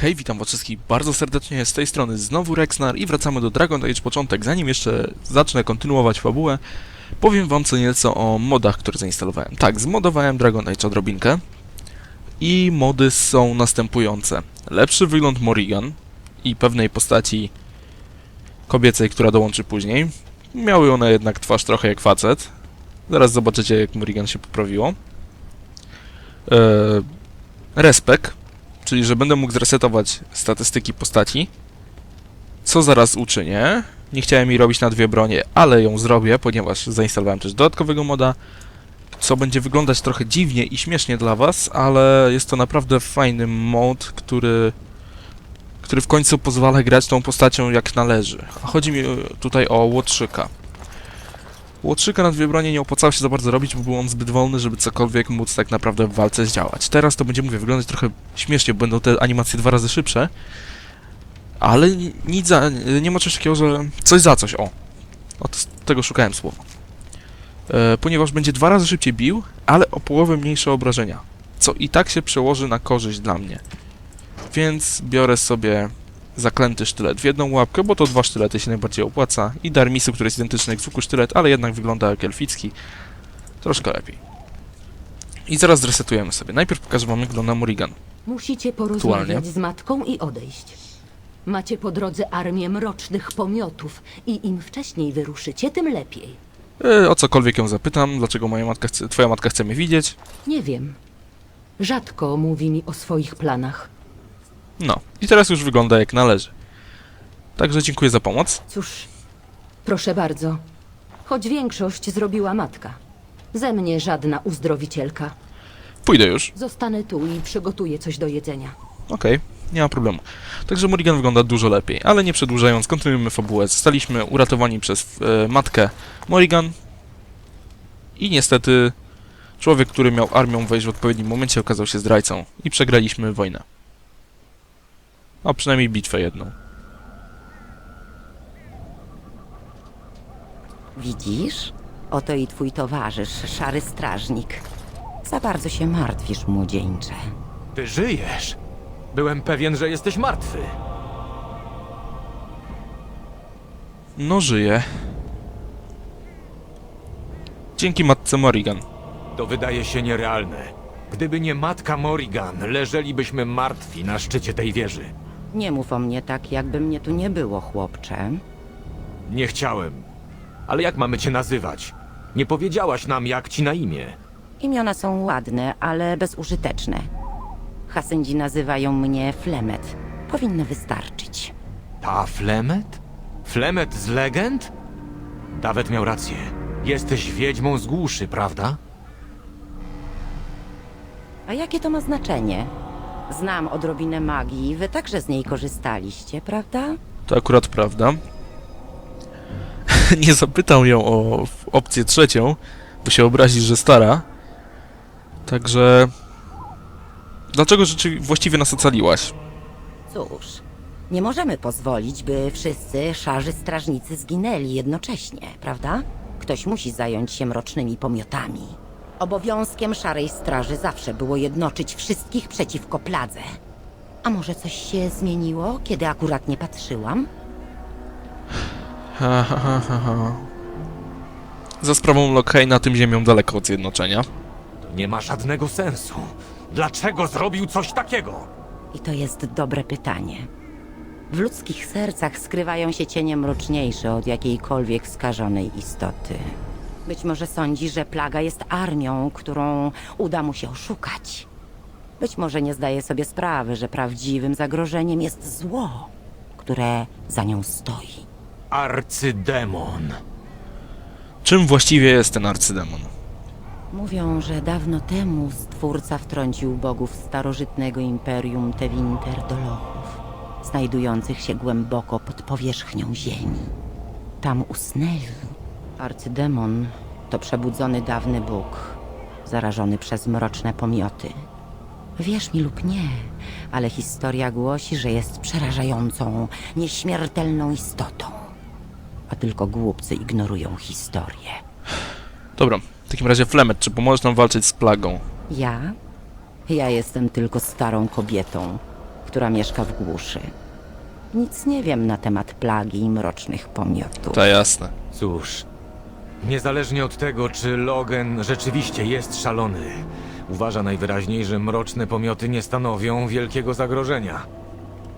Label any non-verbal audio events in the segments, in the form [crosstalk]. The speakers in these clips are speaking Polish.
Hej, witam was wszystkich bardzo serdecznie, z tej strony znowu Rexnar i wracamy do Dragon Age początek. Zanim jeszcze zacznę kontynuować fabułę, powiem wam co nieco o modach, które zainstalowałem. Tak, zmodowałem Dragon Age odrobinkę i mody są następujące. Lepszy wygląd Morrigan i pewnej postaci kobiecej, która dołączy później. Miały one jednak twarz trochę jak facet. Zaraz zobaczycie jak Morrigan się poprawiło. Eee, respekt czyli że będę mógł zresetować statystyki postaci, co zaraz uczynię. Nie chciałem jej robić na dwie bronie, ale ją zrobię, ponieważ zainstalowałem też dodatkowego moda, co będzie wyglądać trochę dziwnie i śmiesznie dla was, ale jest to naprawdę fajny mod, który który w końcu pozwala grać tą postacią jak należy. A chodzi mi tutaj o Łotrzyka. Łotrzyka na dwie bronie nie opłacało się za bardzo robić, bo był on zbyt wolny, żeby cokolwiek móc tak naprawdę w walce zdziałać. Teraz to będzie, mówię, wyglądać trochę śmiesznie, bo będą te animacje dwa razy szybsze, ale ni- nic za, nie ma czegoś takiego, że coś za coś, o. Od tego szukałem słowa. E, ponieważ będzie dwa razy szybciej bił, ale o połowę mniejsze obrażenia, co i tak się przełoży na korzyść dla mnie. Więc biorę sobie zaklęty sztylet w jedną łapkę, bo to dwa sztylety się najbardziej opłaca i Darmisu, który jest identyczny jak zwykły sztylet, ale jednak wygląda jak elficki. Troszkę lepiej. I zaraz zresetujemy sobie. Najpierw pokażę wam jak wygląda Morrigan. Musicie porozmawiać Aktualnie. z matką i odejść. Macie po drodze armię mrocznych pomiotów i im wcześniej wyruszycie, tym lepiej. E, o cokolwiek ją zapytam, dlaczego moja matka chce, twoja matka chce mnie widzieć. Nie wiem. Rzadko mówi mi o swoich planach. No. I teraz już wygląda jak należy. Także dziękuję za pomoc. Cóż, proszę bardzo. Choć większość zrobiła matka. Ze mnie żadna uzdrowicielka. Pójdę już. Zostanę tu i przygotuję coś do jedzenia. Okej, nie ma problemu. Także Morrigan wygląda dużo lepiej, ale nie przedłużając, kontynuujemy fabułę. Zostaliśmy uratowani przez e, matkę Morrigan i niestety człowiek, który miał armią wejść w odpowiednim momencie okazał się zdrajcą i przegraliśmy wojnę. A przynajmniej bitwę jedną. Widzisz? Oto i twój towarzysz, szary strażnik. Za bardzo się martwisz, młodzieńcze. Ty żyjesz? Byłem pewien, że jesteś martwy. No żyje. Dzięki matce Morrigan. To wydaje się nierealne. Gdyby nie matka Morrigan, leżelibyśmy martwi na szczycie tej wieży. Nie mów o mnie tak, jakby mnie tu nie było, chłopcze. Nie chciałem. Ale jak mamy cię nazywać? Nie powiedziałaś nam, jak ci na imię. Imiona są ładne, ale bezużyteczne. Hasyndzi nazywają mnie Flemet. Powinny wystarczyć. Ta Flemet? Flemet z legend? Dawet miał rację. Jesteś wiedźmą z głuszy, prawda? A jakie to ma znaczenie? Znam odrobinę magii, wy także z niej korzystaliście, prawda? To akurat prawda. [laughs] nie zapytał ją o opcję trzecią, bo się obrazi, że stara. Także... Dlaczego rzeczy właściwie nas ocaliłaś? Cóż, nie możemy pozwolić, by wszyscy szarzy strażnicy zginęli jednocześnie, prawda? Ktoś musi zająć się mrocznymi pomiotami. Obowiązkiem szarej straży zawsze było jednoczyć wszystkich przeciwko pladze. A może coś się zmieniło, kiedy akurat nie patrzyłam? Ha, ha, ha, ha, ha. Za sprawą Lockheina tym ziemią daleko od zjednoczenia. To nie ma żadnego sensu. Dlaczego zrobił coś takiego? I to jest dobre pytanie. W ludzkich sercach skrywają się cienie mroczniejsze od jakiejkolwiek skażonej istoty. Być może sądzi, że plaga jest armią, którą uda mu się oszukać. Być może nie zdaje sobie sprawy, że prawdziwym zagrożeniem jest zło, które za nią stoi. Arcydemon. Czym właściwie jest ten arcydemon? Mówią, że dawno temu Stwórca wtrącił bogów starożytnego imperium Tewinter do lochów, znajdujących się głęboko pod powierzchnią ziemi. Tam usnęli. Arcydemon to przebudzony dawny bóg, zarażony przez mroczne pomioty. Wierz mi lub nie, ale historia głosi, że jest przerażającą, nieśmiertelną istotą. A tylko głupcy ignorują historię. Dobra, w takim razie Flemet, czy pomożesz nam walczyć z plagą? Ja? Ja jestem tylko starą kobietą. która mieszka w głuszy. Nic nie wiem na temat plagi i mrocznych pomiotów. To jasne. Cóż, niezależnie od tego, czy Logan rzeczywiście jest szalony, uważa najwyraźniej, że mroczne pomioty nie stanowią wielkiego zagrożenia.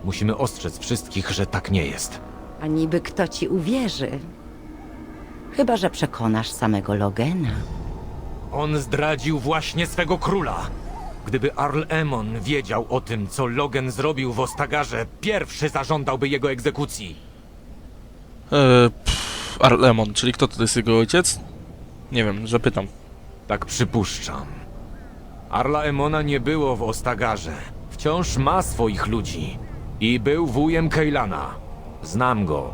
Musimy ostrzec wszystkich, że tak nie jest. A niby kto ci uwierzy? Chyba, że przekonasz samego Logena. On zdradził właśnie swego króla. Gdyby Arl Emon wiedział o tym, co Logan zrobił w Ostagarze, pierwszy zażądałby jego egzekucji. Eee, pff, Arlemon, czyli kto to jest jego ojciec? Nie wiem, że pytam. Tak przypuszczam. Arla Emona nie było w Ostagarze. Wciąż ma swoich ludzi. I był wujem Kejlana. Znam go.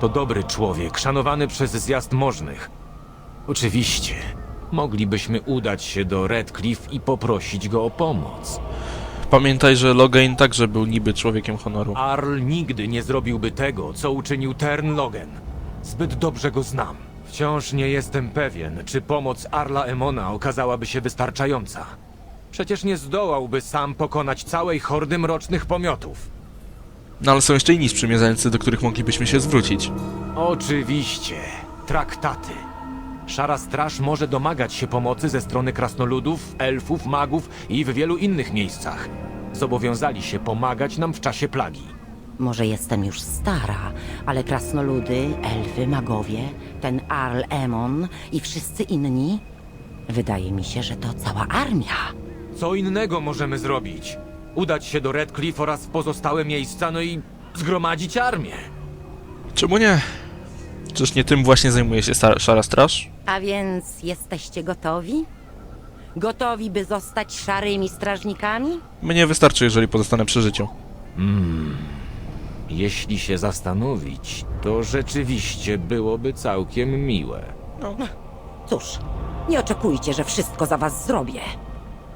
To dobry człowiek, szanowany przez zjazd możnych. Oczywiście, moglibyśmy udać się do Redcliffe i poprosić go o pomoc. Pamiętaj, że Logain także był niby człowiekiem honoru. Arl nigdy nie zrobiłby tego, co uczynił Tern Logan. Zbyt dobrze go znam. Wciąż nie jestem pewien, czy pomoc Arla Emona okazałaby się wystarczająca. Przecież nie zdołałby sam pokonać całej hordy mrocznych pomiotów. No ale są jeszcze inni sprzymierzeńcy, do których moglibyśmy się zwrócić. Oczywiście, traktaty. Szara Straż może domagać się pomocy ze strony krasnoludów, elfów, magów i w wielu innych miejscach. Zobowiązali się pomagać nam w czasie plagi. Może jestem już stara, ale krasnoludy, elfy, magowie, ten Arl Emon i wszyscy inni? Wydaje mi się, że to cała armia. Co innego możemy zrobić? Udać się do Redcliffe oraz w pozostałe miejsca, no i zgromadzić armię. Czemu nie? Czyż nie tym właśnie zajmuje się sta- Szara Straż? A więc jesteście gotowi? Gotowi, by zostać szarymi strażnikami? Mnie wystarczy, jeżeli pozostanę przy życiu. Jeśli się zastanowić, to rzeczywiście byłoby całkiem miłe. Cóż, nie oczekujcie, że wszystko za was zrobię.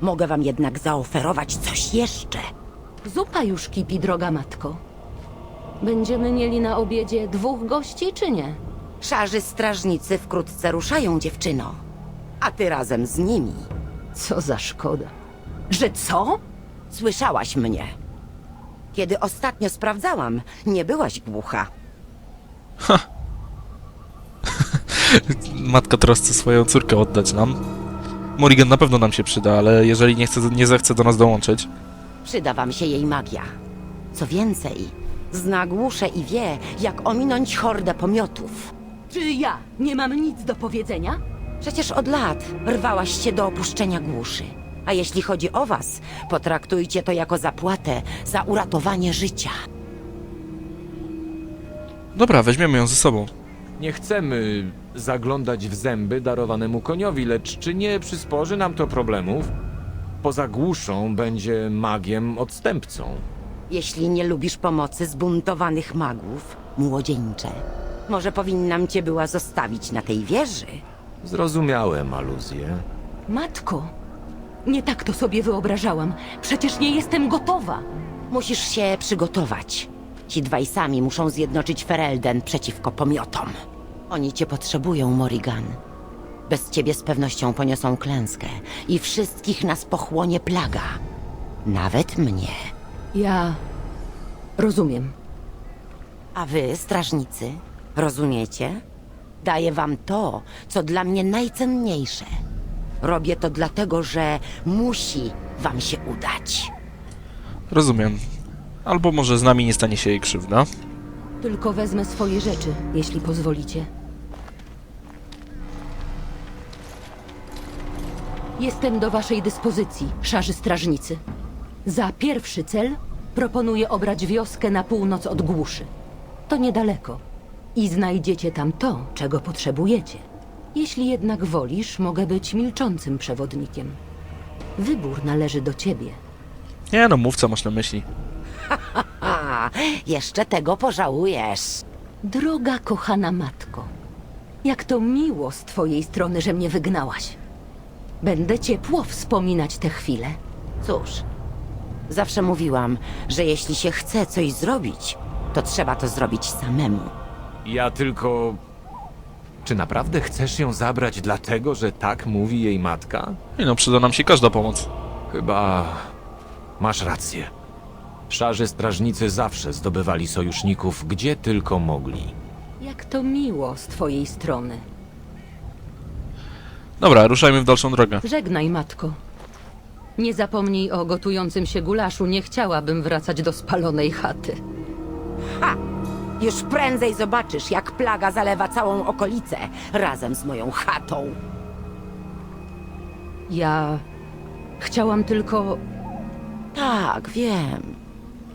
Mogę wam jednak zaoferować coś jeszcze. Zupa już kipi, droga matko. Będziemy mieli na obiedzie dwóch gości, czy nie? Szarzy strażnicy wkrótce ruszają, dziewczyno. A ty razem z nimi. Co za szkoda. Że co? Słyszałaś mnie. Kiedy ostatnio sprawdzałam, nie byłaś głucha. [laughs] Matka teraz chce swoją córkę oddać nam. Morrigan na pewno nam się przyda, ale jeżeli nie, chce, nie zechce do nas dołączyć, Przyda wam się jej magia. Co więcej, zna głusze i wie, jak ominąć hordę pomiotów. Czy ja nie mam nic do powiedzenia? Przecież od lat rwałaś się do opuszczenia głuszy. A jeśli chodzi o was, potraktujcie to jako zapłatę za uratowanie życia. dobra, weźmiemy ją ze sobą. Nie chcemy zaglądać w zęby darowanemu koniowi, lecz czy nie przysporzy nam to problemów? Poza głuszą będzie magiem odstępcą. Jeśli nie lubisz pomocy zbuntowanych magów, młodzieńcze, może powinnam cię była zostawić na tej wieży? Zrozumiałem aluzję. Matko, nie tak to sobie wyobrażałam. Przecież nie jestem gotowa. Musisz się przygotować. Ci dwaj sami muszą zjednoczyć Ferelden przeciwko pomiotom. Oni cię potrzebują, Morrigan. Bez ciebie z pewnością poniosą klęskę i wszystkich nas pochłonie plaga. Nawet mnie. Ja rozumiem. A wy, strażnicy, rozumiecie? Daję wam to, co dla mnie najcenniejsze. Robię to dlatego, że musi wam się udać. Rozumiem. Albo może z nami nie stanie się jej krzywda. Tylko wezmę swoje rzeczy, jeśli pozwolicie. Jestem do waszej dyspozycji, szarzy strażnicy. Za pierwszy cel proponuję obrać wioskę na północ od głuszy. To niedaleko. I znajdziecie tam to, czego potrzebujecie. Jeśli jednak wolisz, mogę być milczącym przewodnikiem. Wybór należy do ciebie. Nie no, mów co masz na myśli. A, [laughs] jeszcze tego pożałujesz. Droga kochana matko, jak to miło z twojej strony, że mnie wygnałaś. Będę ciepło wspominać te chwile. Cóż, zawsze mówiłam, że jeśli się chce coś zrobić, to trzeba to zrobić samemu. Ja tylko. Czy naprawdę chcesz ją zabrać dlatego, że tak mówi jej matka? I no, przyda nam się każda pomoc. Chyba masz rację. Szarzy strażnicy zawsze zdobywali sojuszników, gdzie tylko mogli. Jak to miło z twojej strony. Dobra, ruszajmy w dalszą drogę. Żegnaj, matko. Nie zapomnij o gotującym się gulaszu. Nie chciałabym wracać do spalonej chaty. Ha! Już prędzej zobaczysz, jak plaga zalewa całą okolicę razem z moją chatą. Ja chciałam tylko. Tak, wiem.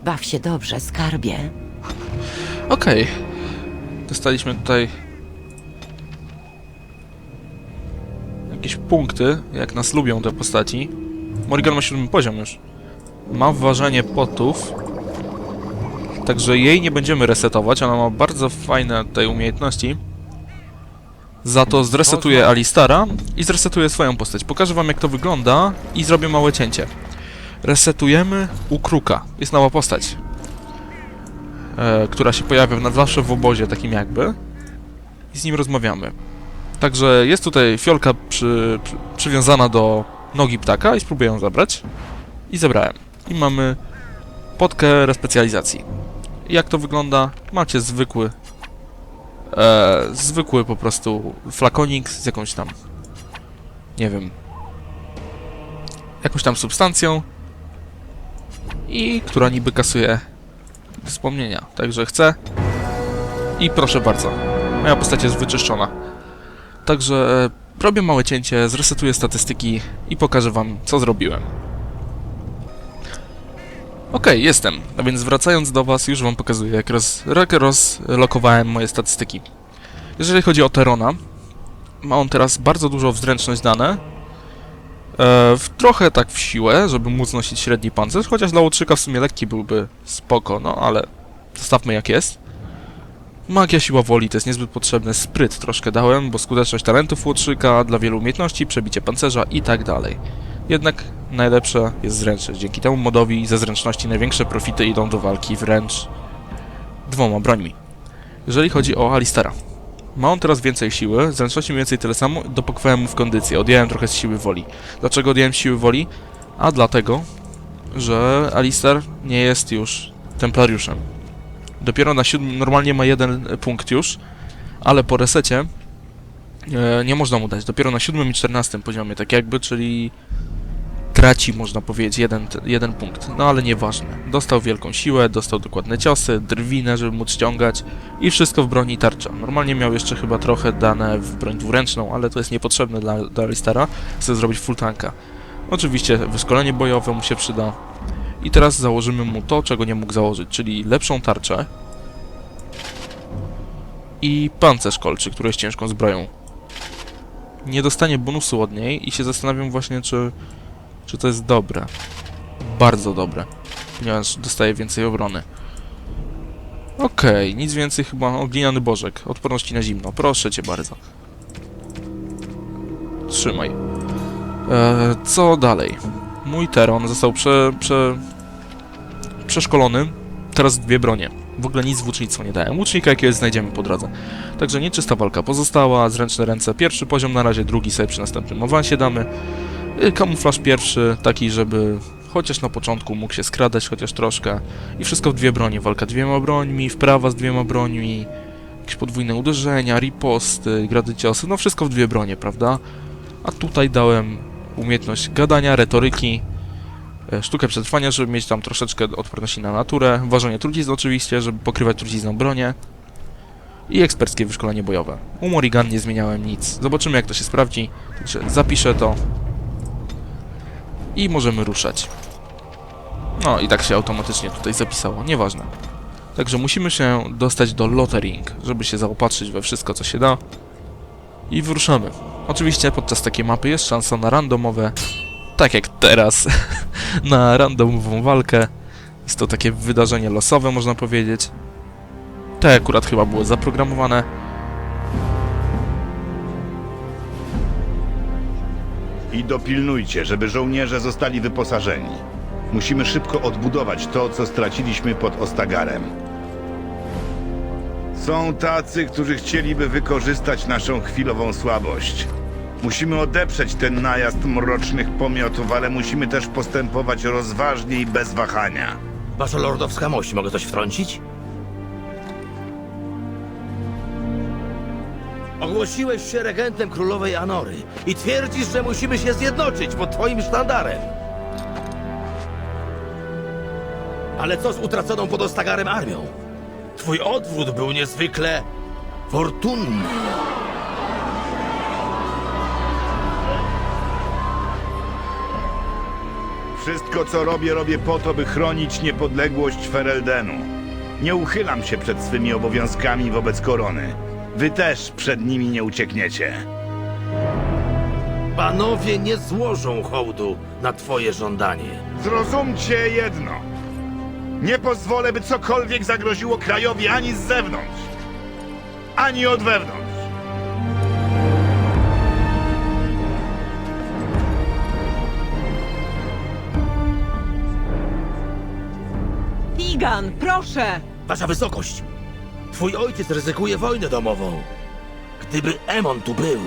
Baw się dobrze, skarbie. Okej. Dostaliśmy tutaj jakieś punkty, jak nas lubią te postaci. Morrigan ma siódmy poziom już. Ma ważenie potów. Także jej nie będziemy resetować, ona ma bardzo fajne tutaj umiejętności. Za to zresetuję Alistara i zresetuję swoją postać. Pokażę wam jak to wygląda i zrobię małe cięcie. Resetujemy u Kruka. Jest nowa postać e, która się pojawia na zawsze w obozie takim jakby i z nim rozmawiamy. Także jest tutaj fiolka przy, przy, przywiązana do nogi ptaka i spróbuję ją zabrać. I zebrałem. I mamy potkę respecjalizacji. Jak to wygląda? Macie zwykły e, zwykły po prostu flakonik z jakąś tam nie wiem jakąś tam substancją i która niby kasuje wspomnienia. Także chcę. I proszę bardzo. Moja postać jest wyczyszczona. Także e, robię małe cięcie, zresetuję statystyki i pokażę wam, co zrobiłem. Okej, jestem. A więc wracając do was, już wam pokazuję, jak, roz, jak rozlokowałem moje statystyki. Jeżeli chodzi o Terona, ma on teraz bardzo dużo w dane. E, w, trochę tak w siłę, żeby móc nosić średni pancerz, chociaż dla łotrzyka w sumie lekki byłby spoko, no ale zostawmy jak jest. Magia, siła woli to jest niezbyt potrzebny, spryt troszkę dałem, bo skuteczność talentów łotrzyka dla wielu umiejętności, przebicie pancerza i tak dalej. Jednak najlepsze jest zręczność. Dzięki temu modowi ze zręczności największe profity idą do walki wręcz dwoma brońmi. Jeżeli chodzi o Alistara. Ma on teraz więcej siły, zręczności mniej więcej tyle samo, dopakowałem mu w kondycję, odjąłem trochę z siły woli. Dlaczego odjąłem siły woli? A dlatego, że Alistar nie jest już templariuszem. Dopiero na siódmym, normalnie ma jeden punkt już, ale po resecie e, nie można mu dać. Dopiero na siódmym i czternastym poziomie, tak jakby, czyli traci, można powiedzieć, jeden, jeden punkt. No ale nieważne. Dostał wielką siłę, dostał dokładne ciosy, drwinę, żeby móc ściągać i wszystko w broni tarcza. Normalnie miał jeszcze chyba trochę dane w broń dwuręczną, ale to jest niepotrzebne dla, dla Alistara. Chce zrobić full tanka. Oczywiście wyszkolenie bojowe mu się przyda. I teraz założymy mu to, czego nie mógł założyć, czyli lepszą tarczę i pancerz kolczy, który jest ciężką zbroją. Nie dostanie bonusu od niej i się zastanawiam właśnie, czy, czy to jest dobre. Bardzo dobre, ponieważ dostaje więcej obrony. Okej, nic więcej chyba. O, gliniany bożek. Odporności na zimno. Proszę cię bardzo. Trzymaj. Eee, co dalej? Mój Teron został prze, prze, przeszkolony. Teraz dwie bronie. W ogóle nic włócznictwo nie dałem. Łucznika jakiegoś znajdziemy po drodze. Także nieczysta walka pozostała, zręczne ręce pierwszy poziom na razie, drugi sobie przy następnym awansie damy. Y, Kamuflaż pierwszy, taki żeby chociaż na początku mógł się skradać chociaż troszkę. I wszystko w dwie bronie. Walka dwiema brońmi, wprawa z dwiema brońmi, jakieś podwójne uderzenia, riposty, grady ciosy, no wszystko w dwie bronie, prawda? A tutaj dałem umiejętność gadania, retoryki, e, sztukę przetrwania, żeby mieć tam troszeczkę odporności na naturę, ważenie trucizn oczywiście, żeby pokrywać trucizną bronię i eksperckie wyszkolenie bojowe. U Morrigan nie zmieniałem nic. Zobaczymy jak to się sprawdzi, zapiszę to i możemy ruszać. No i tak się automatycznie tutaj zapisało, nieważne. Także musimy się dostać do Lottering, żeby się zaopatrzyć we wszystko co się da i wyruszamy. Oczywiście podczas takiej mapy jest szansa na randomowe, tak jak teraz, [laughs] na randomową walkę. Jest to takie wydarzenie losowe, można powiedzieć. Te akurat chyba było zaprogramowane. I dopilnujcie, żeby żołnierze zostali wyposażeni. Musimy szybko odbudować to, co straciliśmy pod Ostagarem. Są tacy, którzy chcieliby wykorzystać naszą chwilową słabość. Musimy odeprzeć ten najazd mrocznych pomiotów, ale musimy też postępować rozważnie i bez wahania. Wasza lordowska mość, mogę coś wtrącić? Ogłosiłeś się regentem królowej Anory i twierdzisz, że musimy się zjednoczyć pod twoim sztandarem. Ale co z utraconą pod Ostagarem armią? Twój odwrót był niezwykle fortunny. Wszystko, co robię, robię po to, by chronić niepodległość Fereldenu. Nie uchylam się przed swymi obowiązkami wobec korony. Wy też przed nimi nie uciekniecie. Panowie nie złożą hołdu na twoje żądanie. Zrozumcie jedno. Nie pozwolę, by cokolwiek zagroziło krajowi ani z zewnątrz, ani od wewnątrz. Pigan, proszę! Wasza wysokość, twój ojciec ryzykuje wojnę domową. Gdyby Emon tu był,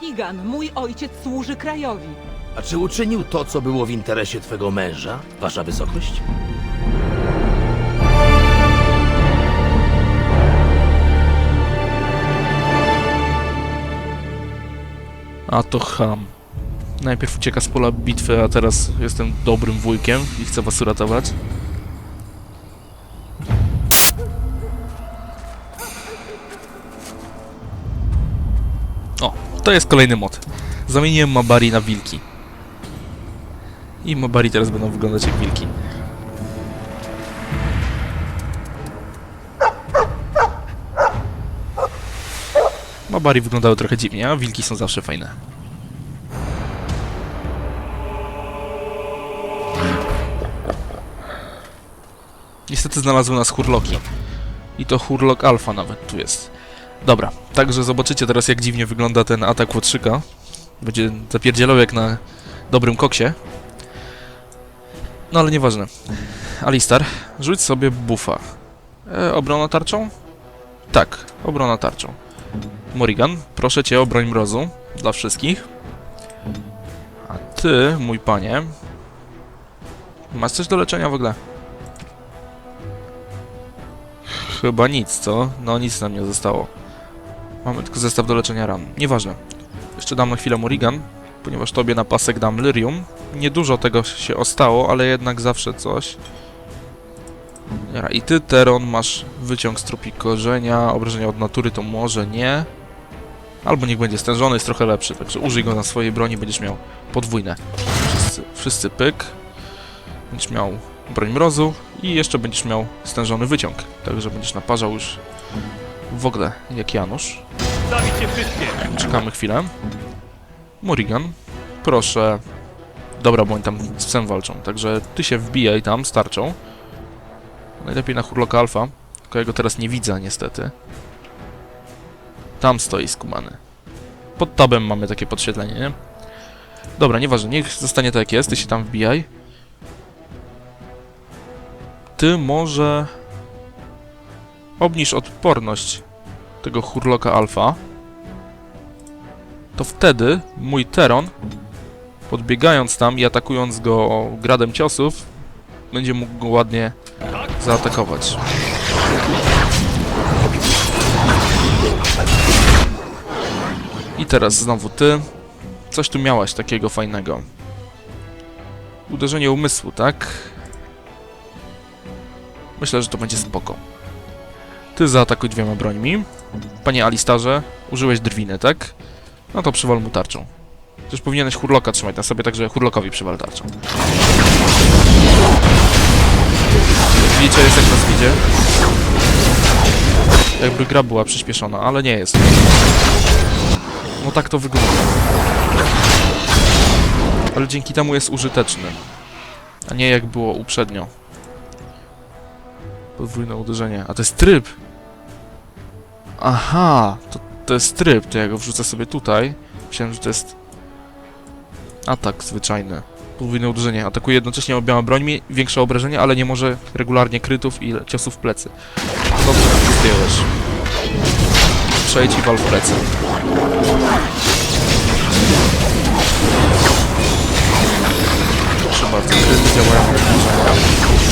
Pigan, mój ojciec służy krajowi. a czy uczynił to, co było w interesie twego męża, wasza wysokość? A to ham. Najpierw ucieka z pola bitwy, a teraz jestem dobrym wujkiem i chcę was uratować. To jest kolejny mod. Zamieniłem Mabari na wilki. I Mabari teraz będą wyglądać jak wilki. Mabari wyglądały trochę dziwnie, a wilki są zawsze fajne. Niestety znalazły nas hurloki. I to hurlok alfa nawet tu jest. Dobra, także zobaczycie teraz jak dziwnie wygląda ten atak łotrzyka. Będzie zapierdzielał jak na dobrym koksie. No ale nieważne. Alistar, rzuć sobie buffa. E, obrona tarczą? Tak, obrona tarczą. Morrigan, proszę cię o broń mrozu dla wszystkich. A ty, mój panie, masz coś do leczenia w ogóle? Chyba nic, co? No nic nam nie zostało. Mamy tylko zestaw do leczenia ran. Nieważne. Jeszcze dam na chwilę Morrigan, ponieważ tobie na pasek dam Lyrium. Niedużo tego się ostało, ale jednak zawsze coś. I ty, Teron, masz wyciąg z trupi korzenia, obrażenia od natury to może nie. Albo niech będzie stężony, jest trochę lepszy, także użyj go na swojej broni, będziesz miał podwójne. Wszyscy, wszyscy pyk. Będziesz miał broń mrozu i jeszcze będziesz miał stężony wyciąg. Także będziesz naparzał już w ogóle jak Janusz. Czekamy chwilę. Morrigan, proszę. Dobra, bo oni tam z psem walczą, także ty się wbijaj tam z tarczą. Najlepiej na Hurloka Alfa, tylko ja go teraz nie widzę niestety. Tam stoi skumany. Pod tabem mamy takie podświetlenie, nie? Dobra, nieważne, niech zostanie tak jak jest, ty się tam wbijaj. Ty może... Obniż odporność tego Hurloka Alfa. To wtedy mój Teron, podbiegając tam i atakując go gradem ciosów, będzie mógł go ładnie zaatakować. I teraz znowu ty. Coś tu miałaś takiego fajnego. Uderzenie umysłu, tak? Myślę, że to będzie spoko. Ty zaatakuj dwiema brońmi. Panie Alistarze, użyłeś drwiny, tak? No to przywal mu tarczą. Też powinieneś hurloka trzymać na sobie, także hurlokowi przywal tarczą. Widzicie, jest jak nas widzi. Jakby gra była przyspieszona, ale nie jest. No tak to wygląda. Ale dzięki temu jest użyteczny. A nie jak było uprzednio. Podwójne uderzenie. A to jest tryb! Aha! To, to jest tryb, to ja go wrzucę sobie tutaj. Myślałem, że to jest... Atak zwyczajny. Podwójne uderzenie. Atakuje jednocześnie obiema brońmi, większe obrażenia, ale nie może regularnie krytów i ciosów w plecy. Dobrze, zdjąłeś. Przejdź i wal w plecy. Proszę bardzo, kryty. działają obrażenia.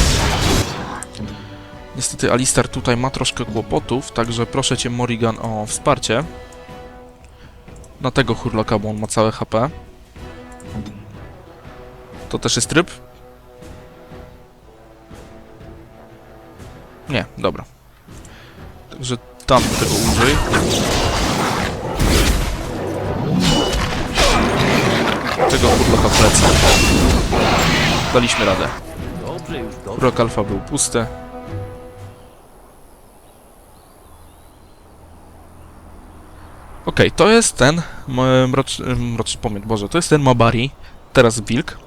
Niestety Alistar tutaj ma troszkę kłopotów, także proszę cię Morrigan o wsparcie. Na tego Hurloka, bo on ma całe HP. To też jest tryb? Nie, dobra. Także tam tego użyj. Tego Hurloka plecy. Daliśmy radę. Rok alfa był pusty. Okej, to jest ten mroczny, mroczny pomiot, Boże, to jest ten Mabari, teraz wilk,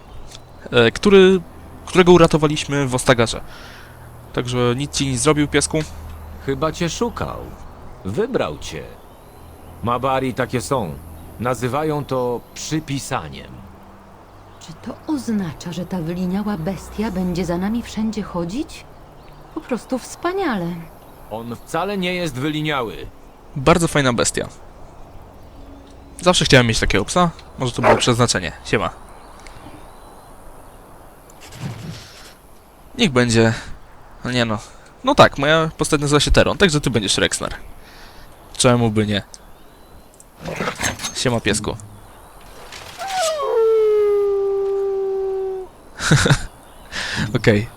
e, który, którego uratowaliśmy w Ostagarze. Także nic ci nie zrobił, piesku. Chyba cię szukał. Wybrał cię. Mabari takie są. Nazywają to przypisaniem. Czy to oznacza, że ta wyliniała bestia będzie za nami wszędzie chodzić? Po prostu wspaniale. On wcale nie jest wyliniały. Bardzo fajna bestia. Zawsze chciałem mieć takiego psa. Może to było przeznaczenie. Siema. Niech będzie... No nie no. No tak, moja postać nazywa się Teron, także ty będziesz Rexnar. Czemu by nie? Siema piesku. [laughs] Okej.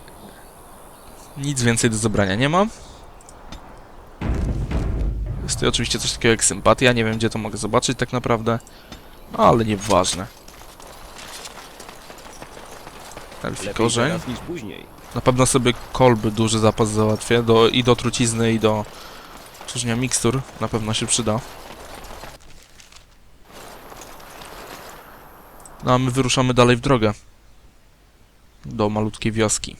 Nic więcej do zabrania nie mam. Jest to oczywiście coś takiego jak sympatia, nie wiem gdzie to mogę zobaczyć tak naprawdę, ale nieważne. Elfi korzeń. Na pewno sobie kolby duży zapas załatwię do, i do trucizny i do czyżnia mikstur, na pewno się przyda. No a my wyruszamy dalej w drogę. Do malutkiej wioski.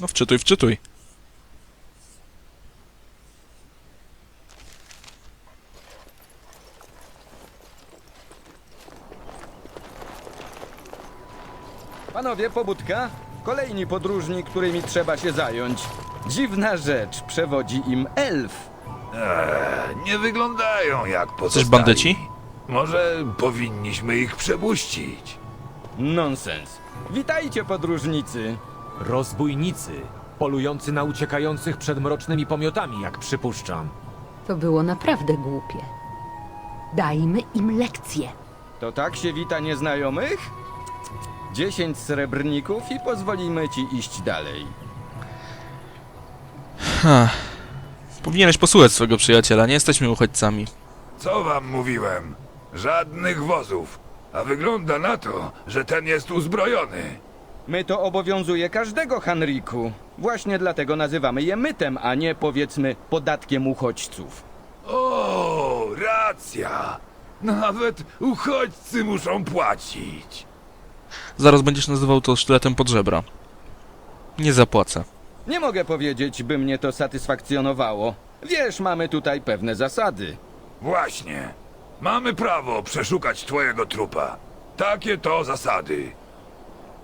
No wczytuj, wczytuj. Panowie, pobudka. Kolejni podróżni, którymi trzeba się zająć. Dziwna rzecz, przewodzi im elf. Nie wyglądają jak pozostali. bandyci? Może powinniśmy ich przepuścić. Nonsens. Witajcie, podróżnicy. Rozbójnicy, polujący na uciekających przed mrocznymi pomiotami, jak przypuszczam. To było naprawdę głupie. Dajmy im lekcję. To tak się wita nieznajomych? Dziesięć srebrników i pozwolimy ci iść dalej. Powinieneś posłuchać swojego przyjaciela, nie jesteśmy uchodźcami. Co wam mówiłem? Żadnych wozów. A wygląda na to, że ten jest uzbrojony. My to obowiązuje każdego, Henriku. Właśnie dlatego nazywamy je mytem, a nie powiedzmy podatkiem uchodźców. O, racja. Nawet uchodźcy muszą płacić. Zaraz będziesz nazywał to sztyletem pod żebra. Nie zapłacę. Nie mogę powiedzieć, by mnie to satysfakcjonowało. Wiesz, mamy tutaj pewne zasady. Właśnie. Mamy prawo przeszukać twojego trupa. Takie to zasady.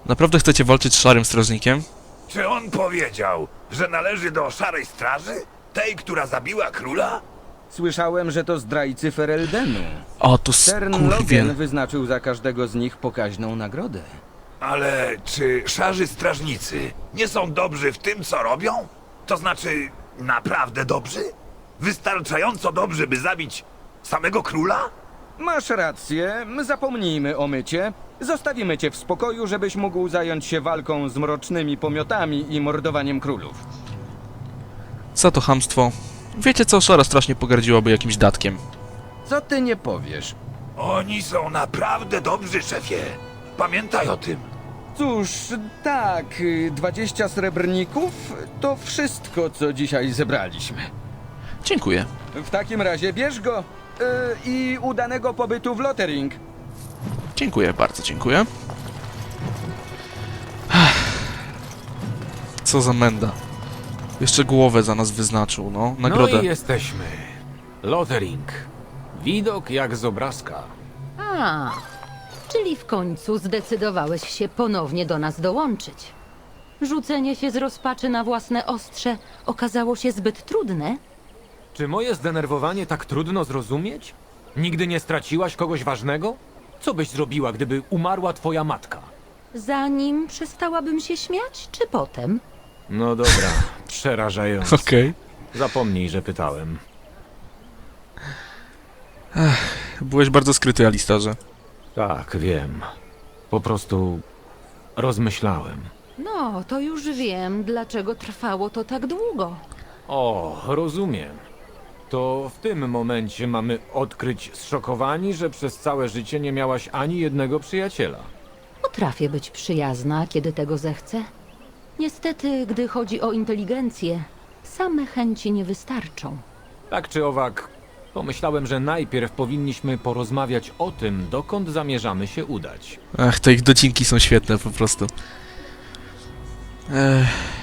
Naprawdę chcecie walczyć z szarym strażnikiem? Czy on powiedział, że należy do szarej straży? Tej, która zabiła króla? Słyszałem, że to zdrajcy Fereldenu. O, to Cern Logan skurwiel. wyznaczył za każdego z nich pokaźną nagrodę. Ale czy szarzy strażnicy nie są dobrzy w tym, co robią? To znaczy, naprawdę dobrzy? Wystarczająco dobrzy, by zabić samego króla? Masz rację, zapomnijmy o mycie. Zostawimy cię w spokoju, żebyś mógł zająć się walką z mrocznymi pomiotami i mordowaniem królów. Za to chamstwo. Wiecie co, szara strasznie pogardziłaby jakimś datkiem. Co ty nie powiesz? Oni są naprawdę dobrzy, szefie. Pamiętaj o tym. Cóż, tak, y, 20 srebrników to wszystko, co dzisiaj zebraliśmy. Dziękuję. W takim razie bierz go y, i udanego pobytu w Lottering. Dziękuję, bardzo dziękuję. Co za menda. Jeszcze głowę za nas wyznaczył, no. Nagrodę. No i jesteśmy. Lothering. Widok jak z obrazka. A, czyli w końcu zdecydowałeś się ponownie do nas dołączyć. Rzucenie się z rozpaczy na własne ostrze okazało się zbyt trudne? Czy moje zdenerwowanie tak trudno zrozumieć? Nigdy nie straciłaś kogoś ważnego? Co byś zrobiła, gdyby umarła twoja matka? Zanim przestałabym się śmiać, czy potem? No dobra, przerażające. Okej. Zapomnij, że pytałem. Byłeś bardzo skryty, Alistarze. Tak, wiem. Po prostu rozmyślałem. No, to już wiem, dlaczego trwało to tak długo. O, rozumiem. To w tym momencie mamy odkryć zszokowani, że przez całe życie nie miałaś ani jednego przyjaciela. Potrafię być przyjazna, kiedy tego zechcę. Niestety, gdy chodzi o inteligencję, same chęci nie wystarczą. Tak czy owak, pomyślałem, że najpierw powinniśmy porozmawiać o tym, dokąd zamierzamy się udać. Ach, te ich docinki są świetne po prostu. Ech.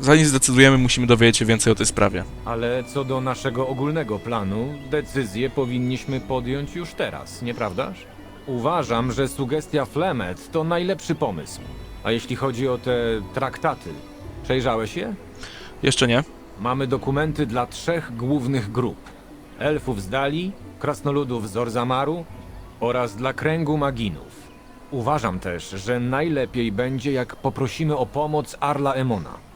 Zanim zdecydujemy, musimy dowiedzieć się więcej o tej sprawie. Ale co do naszego ogólnego planu, decyzję powinniśmy podjąć już teraz, nieprawdaż? Uważam, że sugestia Flemet to najlepszy pomysł. A jeśli chodzi o te traktaty, przejrzałeś je? Jeszcze nie? Mamy dokumenty dla trzech głównych grup. Elfów z Dali, krasnoludów z Orzamaru oraz dla kręgu maginów. Uważam też, że najlepiej będzie, jak poprosimy o pomoc Arla Emona.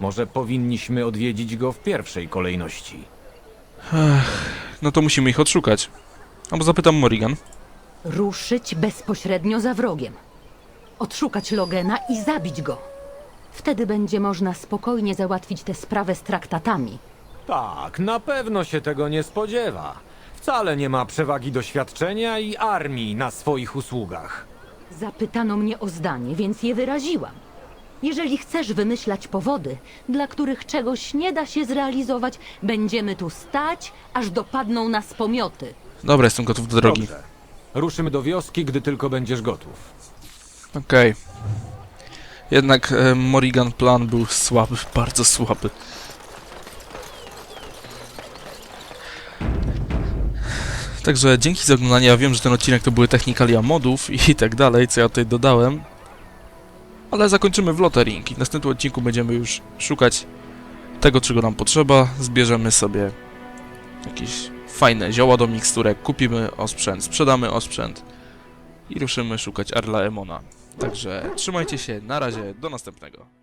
Może powinniśmy odwiedzić go w pierwszej kolejności. No to musimy ich odszukać. Albo zapytam Morrigan. Ruszyć bezpośrednio za wrogiem. Odszukać Logena i zabić go. Wtedy będzie można spokojnie załatwić tę sprawę z traktatami. Tak, na pewno się tego nie spodziewa. Wcale nie ma przewagi doświadczenia i armii na swoich usługach. Zapytano mnie o zdanie, więc je wyraziłam. Jeżeli chcesz wymyślać powody, dla których czegoś nie da się zrealizować, będziemy tu stać, aż dopadną nas pomioty. Dobra, jestem gotów do drogi. Dobrze. Ruszymy do wioski, gdy tylko będziesz gotów. Okej. Jednak e, Morrigan plan był słaby, bardzo słaby. Także dzięki za oglądanie. Ja wiem, że ten odcinek to były technikalia modów i tak dalej, co ja tutaj dodałem. Ale zakończymy w Lottering i w następnym odcinku będziemy już szukać tego, czego nam potrzeba. Zbierzemy sobie jakieś fajne zioła do miksturek, kupimy osprzęt, sprzedamy osprzęt i ruszymy szukać Arla Emona. Także trzymajcie się, na razie, do następnego.